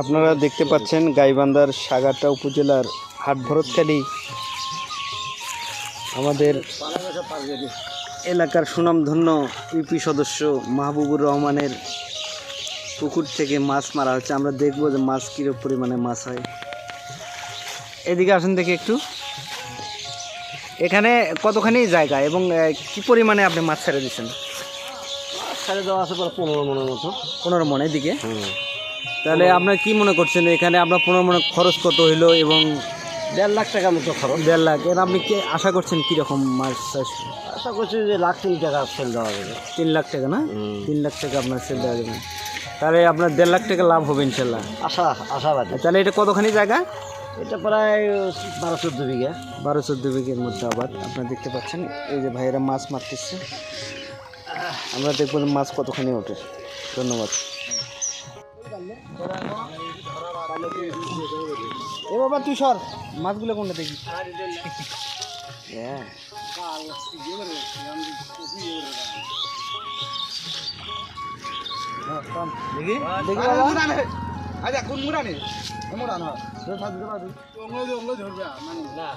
আপনারা দেখতে পাচ্ছেন গাইবান্ধার সাগারটা উপজেলার হাট ভরতখালী আমাদের এলাকার সুনামধন্য ইউপি সদস্য মাহবুবুর রহমানের পুকুর থেকে মাছ মারা হচ্ছে। আমরা দেখব যে মাছ কীরকম পরিমাণে মাছ হয়। এদিকে আসুন দেখি একটু। এখানে কতখানি জায়গা এবং কি পরিমাণে আপনি মাছ ছেড়ে দিচ্ছেন? ছেড়ে দেওয়া আছে প্রায় পনেরো মনের মতো। পনেরো মনে এদিকে? তাহলে আপনার কি মনে করছেন? এখানে আপনার পনেরো মনে খরচ কত হইল এবং দেড় লাখ টাকা মতো খরচ। দেড় লাখ এর আপনি কি আশা করছেন কীরকম মাছ আশা করছি যে লাখ তিন টাকা সেল দেওয়া যাবে তিন লাখ টাকা না? তিন লাখ টাকা আপনার সেল দেওয়া যাবে তাহলে আপনার দেড় লাখ টাকা লাভ হবে ইনশাল্লাহ। আশা আশাবাদী। তাহলে এটা কতখানি জায়গা? এটা প্রায় বারো চোদ্দ বিঘা। বারো চোদ্দ বিঘের মধ্যে আবার আপনারা দেখতে পাচ্ছেন এই যে ভাইয়েরা মাছ মারতেছে। আমরা দেখব মাছ কতখানি ওঠে। ধন্যবাদ। এ বাবা তুই সর। মাছগুলো কোনটা দেখি হ্যাঁ। দেখি? আচ্ছা কোন মুরানি মুরান হ্যাঁ ধরবে। না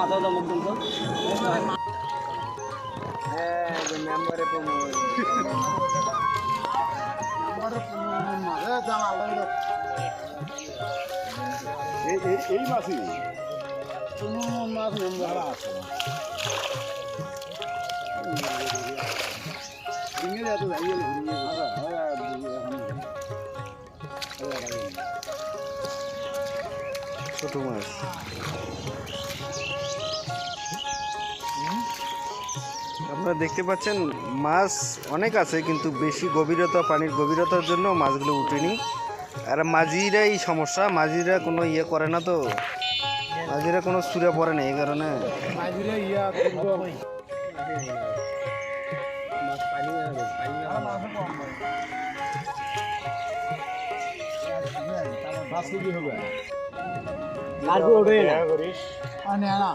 মাথা দাম বলতো হ্যাঁ যে মেম্বারে প্রমোদ এই এই এই মাছই কোনো মাছ মেম্বার আছে ছোট মাছ। আপনারা দেখতে পাচ্ছেন মাছ অনেক আছে কিন্তু বেশি গভীরতা পানির গভীরতার জন্য মাছগুলো উঠেনি। আর মাঝিরাই সমস্যা মাঝিরা কোনো ইয়ে করে না তো। মাঝিরা কোনো সুরে পড়ে না এই কারণে। দেখব মাছ কি হবে আর ওঠে না। আনে না।